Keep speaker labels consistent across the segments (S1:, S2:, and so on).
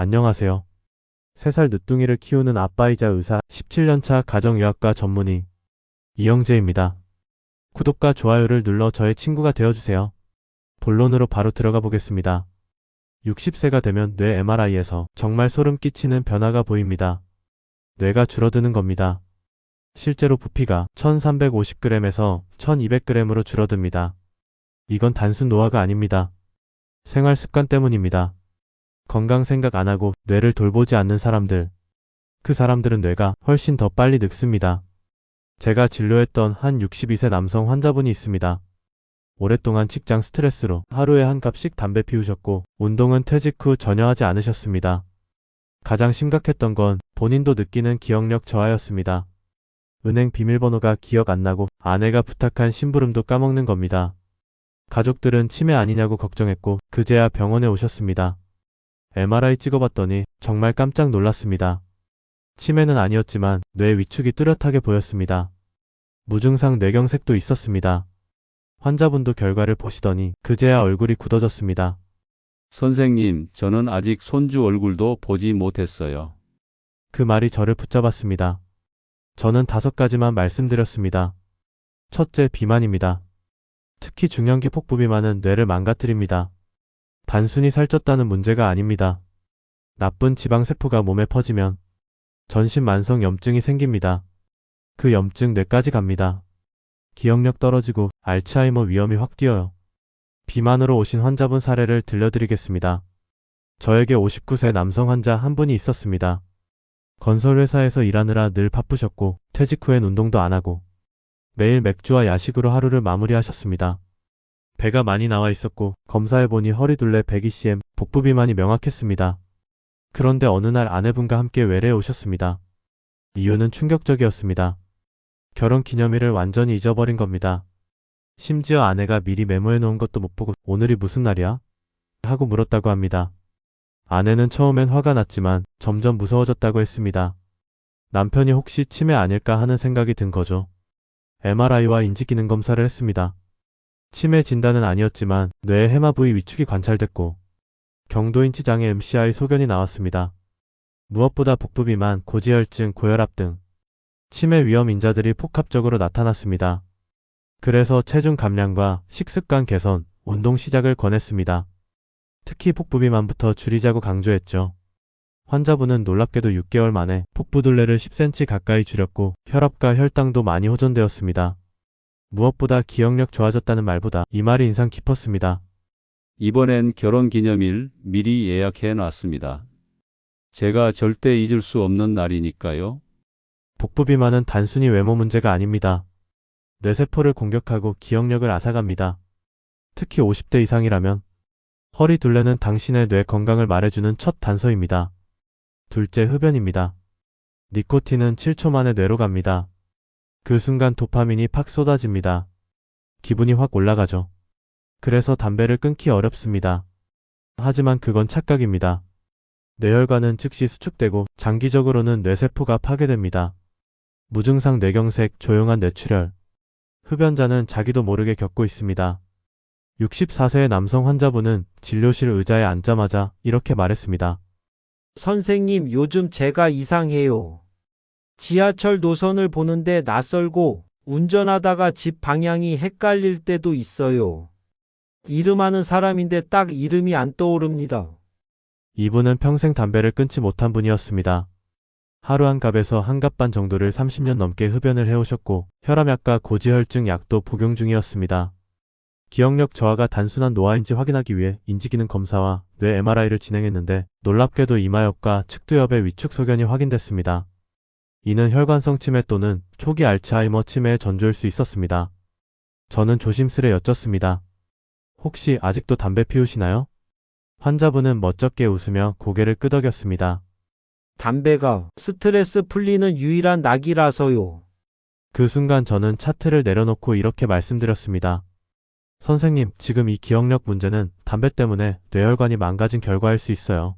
S1: 안녕하세요. 3살 늦둥이를 키우는 아빠이자 의사 17년차 가정의학과 전문의 이영재입니다. 구독과 좋아요를 눌러 저의 친구가 되어주세요. 본론으로 바로 들어가 보겠습니다. 60세가 되면 뇌 MRI에서 정말 소름 끼치는 변화가 보입니다. 뇌가 줄어드는 겁니다. 실제로 부피가 1350g에서 1200g으로 줄어듭니다. 이건 단순 노화가 아닙니다. 생활 습관 때문입니다. 건강 생각 안 하고 뇌를 돌보지 않는 사람들. 그 사람들은 뇌가 훨씬 더 빨리 늙습니다. 제가 진료했던 한 62세 남성 환자분이 있습니다. 오랫동안 직장 스트레스로 하루에 한 갑씩 담배 피우셨고 운동은 퇴직 후 전혀 하지 않으셨습니다. 가장 심각했던 건 본인도 느끼는 기억력 저하였습니다. 은행 비밀번호가 기억 안 나고 아내가 부탁한 심부름도 까먹는 겁니다. 가족들은 치매 아니냐고 걱정했고 그제야 병원에 오셨습니다. MRI 찍어봤더니 정말 깜짝 놀랐습니다. 치매는 아니었지만 뇌 위축이 뚜렷하게 보였습니다. 무증상 뇌경색도 있었습니다. 환자분도 결과를 보시더니 그제야 얼굴이 굳어졌습니다.
S2: 선생님, 저는 아직 손주 얼굴도 보지 못했어요.
S1: 그 말이 저를 붙잡았습니다. 저는 다섯 가지만 말씀드렸습니다. 첫째, 비만입니다. 특히 중형기 폭부비만은 뇌를 망가뜨립니다. 단순히 살쪘다는 문제가 아닙니다. 나쁜 지방세포가 몸에 퍼지면 전신 만성 염증이 생깁니다. 그 염증 뇌까지 갑니다. 기억력 떨어지고 알츠하이머 위험이 확 뛰어요. 비만으로 오신 환자분 사례를 들려드리겠습니다. 저에게 59세 남성 환자 한 분이 있었습니다. 건설회사에서 일하느라 늘 바쁘셨고 퇴직 후엔 운동도 안 하고 매일 맥주와 야식으로 하루를 마무리하셨습니다. 배가 많이 나와 있었고 검사해보니 허리둘레 102cm 복부 비만이 명확했습니다. 그런데 어느 날 아내분과 함께 외래에 오셨습니다. 이유는 충격적이었습니다. 결혼 기념일을 완전히 잊어버린 겁니다. 심지어 아내가 미리 메모해 놓은 것도 못 보고 오늘이 무슨 날이야? 하고 물었다고 합니다. 아내는 처음엔 화가 났지만 점점 무서워졌다고 했습니다. 남편이 혹시 치매 아닐까 하는 생각이 든 거죠. MRI와 인지기능 검사를 했습니다. 치매 진단은 아니었지만 뇌의 해마 부위 위축이 관찰됐고 경도인치 장애 MCI 소견이 나왔습니다. 무엇보다 복부 비만, 고지혈증, 고혈압 등 치매 위험 인자들이 복합적으로 나타났습니다. 그래서 체중 감량과 식습관 개선, 운동 시작을 권했습니다. 특히 복부 비만부터 줄이자고 강조했죠. 환자분은 놀랍게도 6개월 만에 복부둘레를 10cm 가까이 줄였고 혈압과 혈당도 많이 호전되었습니다. 무엇보다 기억력 좋아졌다는 말보다 이 말이 인상 깊었습니다.
S2: 이번엔 결혼 기념일 미리 예약해 놨습니다. 제가 절대 잊을 수 없는 날이니까요.
S1: 복부비만은 단순히 외모 문제가 아닙니다. 뇌세포를 공격하고 기억력을 앗아갑니다. 특히 50대 이상이라면 허리 둘레는 당신의 뇌 건강을 말해주는 첫 단서입니다. 둘째 흡연입니다. 니코틴은 7초 만에 뇌로 갑니다. 그 순간 도파민이 팍 쏟아집니다. 기분이 확 올라가죠. 그래서 담배를 끊기 어렵습니다. 하지만 그건 착각입니다. 뇌혈관은 즉시 수축되고 장기적으로는 뇌세포가 파괴됩니다. 무증상 뇌경색, 조용한 뇌출혈. 흡연자는 자기도 모르게 겪고 있습니다. 64세의 남성 환자분은 진료실 의자에 앉자마자 이렇게 말했습니다.
S3: 선생님, 요즘 제가 이상해요. 지하철 노선을 보는데 낯설고 운전하다가 집 방향이 헷갈릴 때도 있어요. 이름 하는 사람인데 딱 이름이 안 떠오릅니다.
S1: 이분은 평생 담배를 끊지 못한 분이었습니다. 하루 한 갑에서 한 갑 반 정도를 30년 넘게 흡연을 해오셨고 혈압약과 고지혈증 약도 복용 중이었습니다. 기억력 저하가 단순한 노화인지 확인하기 위해 인지기능 검사와 뇌 MRI를 진행했는데 놀랍게도 이마엽과 측두엽의 위축 소견이 확인됐습니다. 이는 혈관성 치매 또는 초기 알츠하이머 치매의 전조일 수 있었습니다. 저는 조심스레 여쭙습니다. 혹시 아직도 담배 피우시나요? 환자분은 멋쩍게 웃으며 고개를 끄덕였습니다.
S3: 담배가 스트레스 풀리는 유일한 낙이라서요.
S1: 그 순간 저는 차트를 내려놓고 이렇게 말씀드렸습니다. 선생님, 지금 이 기억력 문제는 담배 때문에 뇌혈관이 망가진 결과일 수 있어요.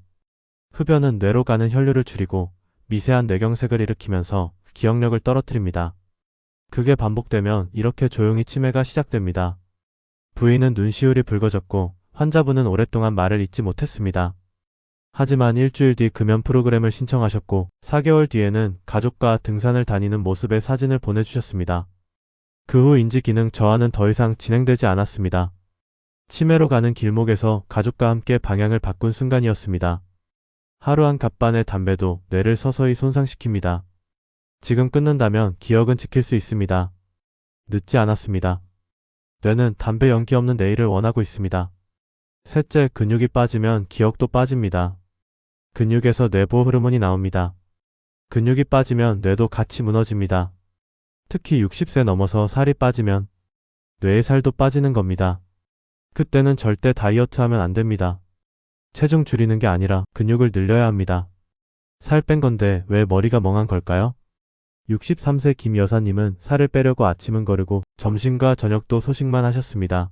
S1: 흡연은 뇌로 가는 혈류를 줄이고 미세한 뇌경색을 일으키면서 기억력을 떨어뜨립니다. 그게 반복되면 이렇게 조용히 치매가 시작됩니다. 부인은 눈시울이 붉어졌고 환자분은 오랫동안 말을 잇지 못했습니다. 하지만 일주일 뒤 금연 프로그램을 신청하셨고 4개월 뒤에는 가족과 등산을 다니는 모습의 사진을 보내주셨습니다. 그 후 인지 기능 저하는 더 이상 진행되지 않았습니다. 치매로 가는 길목에서 가족과 함께 방향을 바꾼 순간이었습니다. 하루 한 갑반의 담배도 뇌를 서서히 손상시킵니다. 지금 끊는다면 기억은 지킬 수 있습니다. 늦지 않았습니다. 뇌는 담배 연기 없는 내일을 원하고 있습니다. 셋째, 근육이 빠지면 기억도 빠집니다. 근육에서 뇌보호 호르몬이 나옵니다. 근육이 빠지면 뇌도 같이 무너집니다. 특히 60세 넘어서 살이 빠지면 뇌의 살도 빠지는 겁니다. 그때는 절대 다이어트 하면 안 됩니다. 체중 줄이는 게 아니라 근육을 늘려야 합니다. 살 뺀 건데 왜 머리가 멍한 걸까요? 63세 김 여사님은 살을 빼려고 아침은 거르고 점심과 저녁도 소식만 하셨습니다.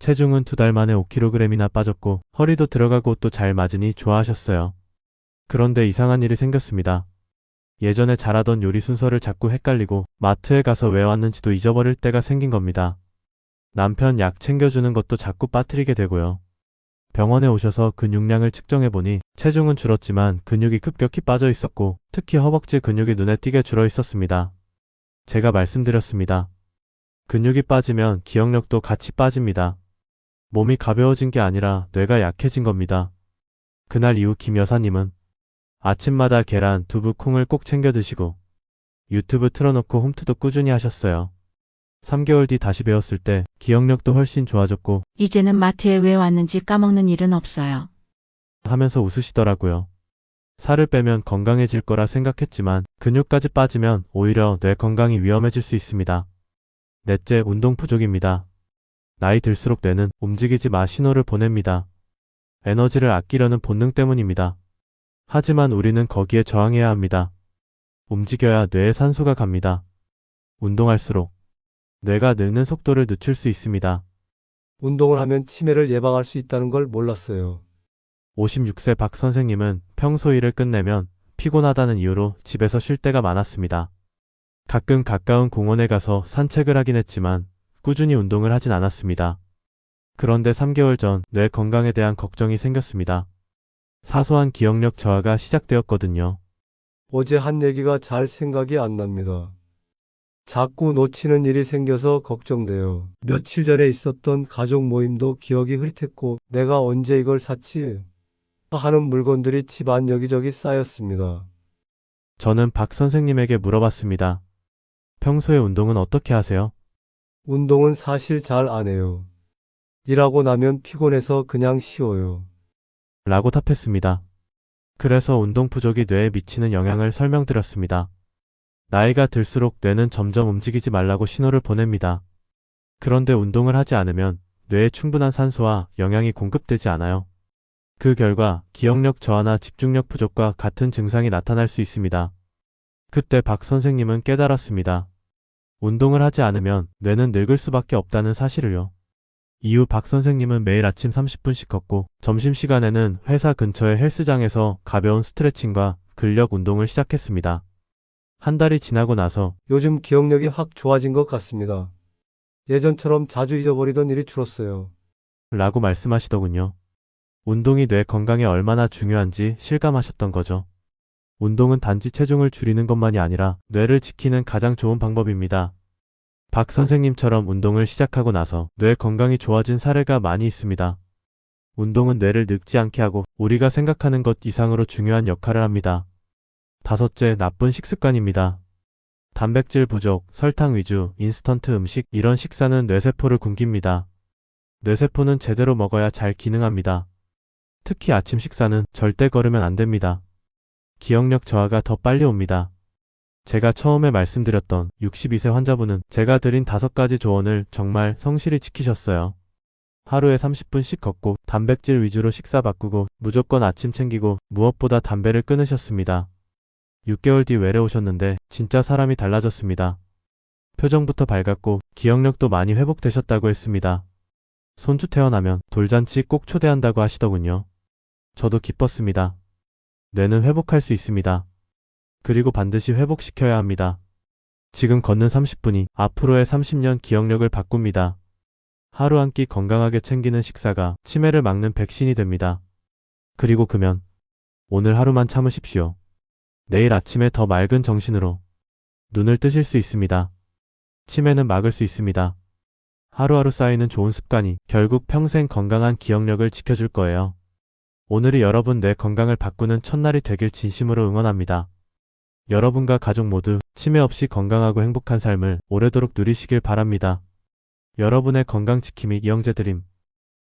S1: 체중은 두 달 만에 5kg이나 빠졌고 허리도 들어가고 또 잘 맞으니 좋아하셨어요. 그런데 이상한 일이 생겼습니다. 예전에 잘하던 요리 순서를 자꾸 헷갈리고 마트에 가서 왜 왔는지도 잊어버릴 때가 생긴 겁니다. 남편 약 챙겨주는 것도 자꾸 빠뜨리게 되고요. 병원에 오셔서 근육량을 측정해 보니 체중은 줄었지만 근육이 급격히 빠져 있었고 특히 허벅지 근육이 눈에 띄게 줄어 있었습니다. 제가 말씀드렸습니다. 근육이 빠지면 기억력도 같이 빠집니다. 몸이 가벼워진 게 아니라 뇌가 약해진 겁니다. 그날 이후 김 여사님은 아침마다 계란, 두부, 콩을 꼭 챙겨 드시고 유튜브 틀어놓고 홈트도 꾸준히 하셨어요. 3개월 뒤 다시 배웠을 때 기억력도 훨씬 좋아졌고
S4: 이제는 마트에 왜 왔는지 까먹는 일은 없어요.
S1: 하면서 웃으시더라고요. 살을 빼면 건강해질 거라 생각했지만 근육까지 빠지면 오히려 뇌 건강이 위험해질 수 있습니다. 넷째, 운동 부족입니다. 나이 들수록 뇌는 움직이지 마 신호를 보냅니다. 에너지를 아끼려는 본능 때문입니다. 하지만 우리는 거기에 저항해야 합니다. 움직여야 뇌에 산소가 갑니다. 운동할수록 뇌가 늙는 속도를 늦출 수 있습니다.
S5: 운동을 하면 치매를 예방할 수 있다는 걸 몰랐어요.
S1: 56세 박 선생님은 평소 일을 끝내면 피곤하다는 이유로 집에서 쉴 때가 많았습니다. 가끔 가까운 공원에 가서 산책을 하긴 했지만 꾸준히 운동을 하진 않았습니다. 그런데 3개월 전 뇌 건강에 대한 걱정이 생겼습니다. 사소한 기억력 저하가 시작되었거든요.
S5: 어제 한 얘기가 잘 생각이 안 납니다. 자꾸 놓치는 일이 생겨서 걱정돼요. 며칠 전에 있었던 가족 모임도 기억이 흐릿했고 내가 언제 이걸 샀지? 하는 물건들이 집안 여기저기 쌓였습니다.
S1: 저는 박 선생님에게 물어봤습니다. 평소에 운동은 어떻게 하세요?
S5: 운동은 사실 잘 안 해요. 일하고 나면 피곤해서 그냥 쉬어요.
S1: 라고 답했습니다. 그래서 운동 부족이 뇌에 미치는 영향을 설명드렸습니다. 나이가 들수록 뇌는 점점 움직이지 말라고 신호를 보냅니다. 그런데 운동을 하지 않으면 뇌에 충분한 산소와 영양이 공급되지 않아요. 그 결과 기억력 저하나 집중력 부족과 같은 증상이 나타날 수 있습니다. 그때 박 선생님은 깨달았습니다. 운동을 하지 않으면 뇌는 늙을 수밖에 없다는 사실을요. 이후 박 선생님은 매일 아침 30분씩 걷고 점심시간에는 회사 근처의 헬스장에서 가벼운 스트레칭과 근력 운동을 시작했습니다. 한 달이 지나고 나서
S5: 요즘 기억력이 확 좋아진 것 같습니다. 예전처럼 자주 잊어버리던 일이 줄었어요.
S1: 라고 말씀하시더군요. 운동이 뇌 건강에 얼마나 중요한지 실감하셨던 거죠. 운동은 단지 체중을 줄이는 것만이 아니라 뇌를 지키는 가장 좋은 방법입니다. 박 선생님처럼 운동을 시작하고 나서 뇌 건강이 좋아진 사례가 많이 있습니다. 운동은 뇌를 늙지 않게 하고 우리가 생각하는 것 이상으로 중요한 역할을 합니다. 다섯째, 나쁜 식습관입니다. 단백질 부족, 설탕 위주, 인스턴트 음식, 이런 식사는 뇌세포를 굶깁니다. 뇌세포는 제대로 먹어야 잘 기능합니다. 특히 아침 식사는 절대 거르면 안 됩니다. 기억력 저하가 더 빨리 옵니다. 제가 처음에 말씀드렸던 62세 환자분은 제가 드린 다섯 가지 조언을 정말 성실히 지키셨어요. 하루에 30분씩 걷고 단백질 위주로 식사 바꾸고 무조건 아침 챙기고 무엇보다 담배를 끊으셨습니다. 6개월 뒤 외래 오셨는데 진짜 사람이 달라졌습니다. 표정부터 밝았고 기억력도 많이 회복되셨다고 했습니다. 손주 태어나면 돌잔치 꼭 초대한다고 하시더군요. 저도 기뻤습니다. 뇌는 회복할 수 있습니다. 그리고 반드시 회복시켜야 합니다. 지금 걷는 30분이 앞으로의 30년 기억력을 바꿉니다. 하루 한 끼 건강하게 챙기는 식사가 치매를 막는 백신이 됩니다. 그리고 금연, 오늘 하루만 참으십시오. 내일 아침에 더 맑은 정신으로 눈을 뜨실 수 있습니다. 치매는 막을 수 있습니다. 하루하루 쌓이는 좋은 습관이 결국 평생 건강한 기억력을 지켜줄 거예요. 오늘이 여러분 뇌 건강을 바꾸는 첫날이 되길 진심으로 응원합니다. 여러분과 가족 모두 치매 없이 건강하고 행복한 삶을 오래도록 누리시길 바랍니다. 여러분의 건강 지킴이 이영재 드림